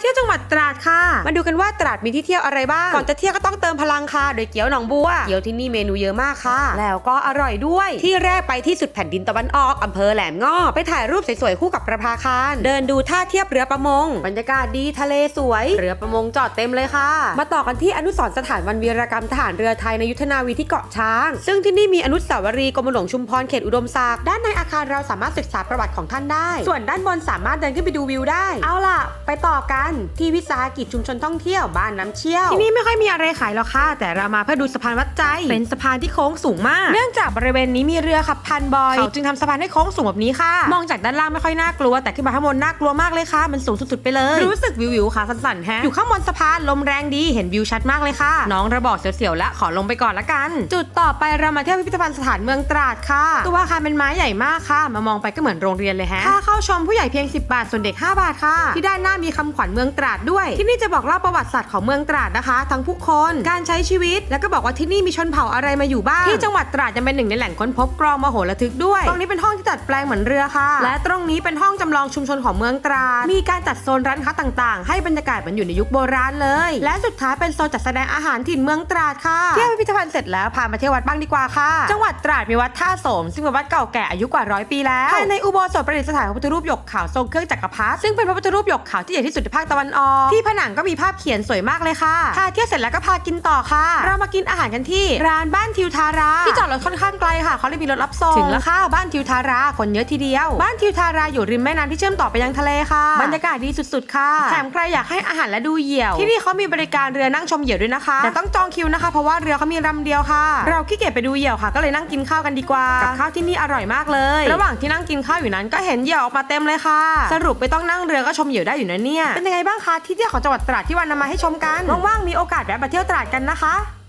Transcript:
เที่ยวจังหวัดตราดค่ะ มาดูกันว่าตราดมีที่เที่ยวอะไรบ้าง ก่อนจะเที่ยวก็ต้องเติมพลังค่ะ โดยเกี๊ยวหนองบัว เกี๊ยวที่นี่เมนูเยอะมากค่ะ แล้วก็อร่อยด้วย ที่แรกไปที่สุดแผ่นดินตะวันออกอำเภอแหลมงอบไปถ่ายรูปสวยๆคู่กับประภาคาร เดินดูท่าเทียบเรือประมง บรรยากาศดีทะเลสวย เรือประมงจอดเต็มเลยค่ะ มาต่อกันที่อนุสรณ์สถานวันวีรกรรมทหารเรือไทยในยุทธนาวีที่เกาะช้าง ซึ่งที่นี่มีอนุสาวรีย์กรมหลวงชุมพรเขตอุดมศักดิ์ด้านในอาคารเราสามารถศึกษาประวัติของท่านได้ ส่วนด้านบนสามารถเดินขึ้นไปดูวิวได้ เอาล่ะ ไปต่อกันที่วิสาหกิจชุมชนท่องเที่ยวบ้านน้ำเชี่ยวที่นี่ไม่ค่อยมีอะไรขายหรอกค่ะ แต่เรามาเพื่อดูสะพานวัดใจ เป็นสะพานที่โค้งสูงมาก เนื่องจากบริเวณนี้มีเรือขับพันบ่อยเขาจึงทำสะพานให้โค้งสูงแบบนี้ค่ะ มองจากด้านล่างไม่ค่อยน่ากลัว แต่ขึ้นมาข้างบนน่ากลัวมากเลยค่ะ มันสูงสุดๆไปเลย รู้สึกวิววิวๆค่ะสั่นๆแฮะอยู่ข้างบนสะพานลมแรงดีเห็นวิวชัดมากเลยค่ะ น้องระบอกเสียวๆและขอลงไปก่อนละกัน จุดต่อไปเรามาเที่ยวพิพิธภัณฑ์สถานเมืองตราดค่ะ ตัวอาคารเป็นไม้ใหญ่มากค่ะ มามองไปก็เหมือนโรงเรียนเลยฮะค่าเข้าชมผู้ใหญ่เพียง 10 บาทส่วนเด็ก 5 บาทค่ะ ที่ด้านหน้ามีคำขวัญเมืองตราดด้วย ที่นี่จะบอกเล่าประวัติศาสตร์ของเมืองตราดนะคะ ทั้งผู้คนการใช้ชีวิต แล้วก็บอกว่าที่นี่มีชนเผ่าอะไรมาอยู่บ้างที่จังหวัดตราดยังเป็นหนึ่งในแหล่งค้นพบกรองมโหระทึกด้วยตรงนี้เป็นห้องที่จัดแปลงเหมือนเรือค่ะ และตรงนี้เป็นห้องจำลองชุมชนของเมืองตราดมีการจัดโซนร้านค้าต่างๆ ให้บรรยากาศเหมือนอยู่ในยุคโบราณเลย และสุดท้ายเป็นโซนจัดแสดงอาหารถิ่นเมืองตราดค่ะเที่ยวพิพิธภัณฑ์เสร็จแล้วพามาเที่ยววัดบ้างดีกว่าค่ะ จังหวัดตราดมีวัดท่าโสม ซึ่งเป็นวัดเก่าแก่อายุกว่าร้อยปีแล้วภายในอุโบสถประดิษฐานพระพุทธรูปหยกขาวทรงเครื่องจักรพรรดิซึ่งเป็นพระพุทธรูปหยกขาวที่ใหญ่ที่สุดในภาคตะวันออกที่ผนังก็มีภาพเขียนสวยมากเลยค่ะพาเที่ยวเสร็จแล้วก็พากินต่อค่ะ เรามากินอาหารกันที่ ร้านบ้านทิวทารา ที่จอดรถค่อนข้างไกลค่ะเขาเลยมีรถรับส่งถึงแล้วค่ะบ้านทิวทาราคนเยอะทีเดียว บ้านทิวทาราอยู่ริมแม่น้ำที่เชื่อมต่อไปยังทะเลค่ะ บรรยากาศดีสุดๆ ค่ะแถมใครอยากให้อาหารและดูเหยี่ยว ที่นี่เขามีบริการเรือนั่งชมเหยี่ยวด้วยนะคะ แต่ต้องจองคิวนะคะ เพราะว่าเรือเขามีลำเดียวค่ะ เราขี้เกียจไปดูเหยี่ยวค่ะ ก็เลยนั่งกินข้าวกันดีกว่ากับข้าวที่นี่อร่อยมากเลย ระหว่างที่นั่งกินข้าวอยู่นั้นก็เห็นเหยี่ยวออกมาเต็มเลยค่ะ สรุปไม่ต้องนั่งเรือก็ชมเหยี่ยวได้อยู่นะเนี่ยเป็นยังไงบ้างคะที่เที่ยวของจังหวัดตราดที่วันนำมาให้ชมกันว่างๆมีโอกาสแวะมาเที่ยวตราดกันนะคะ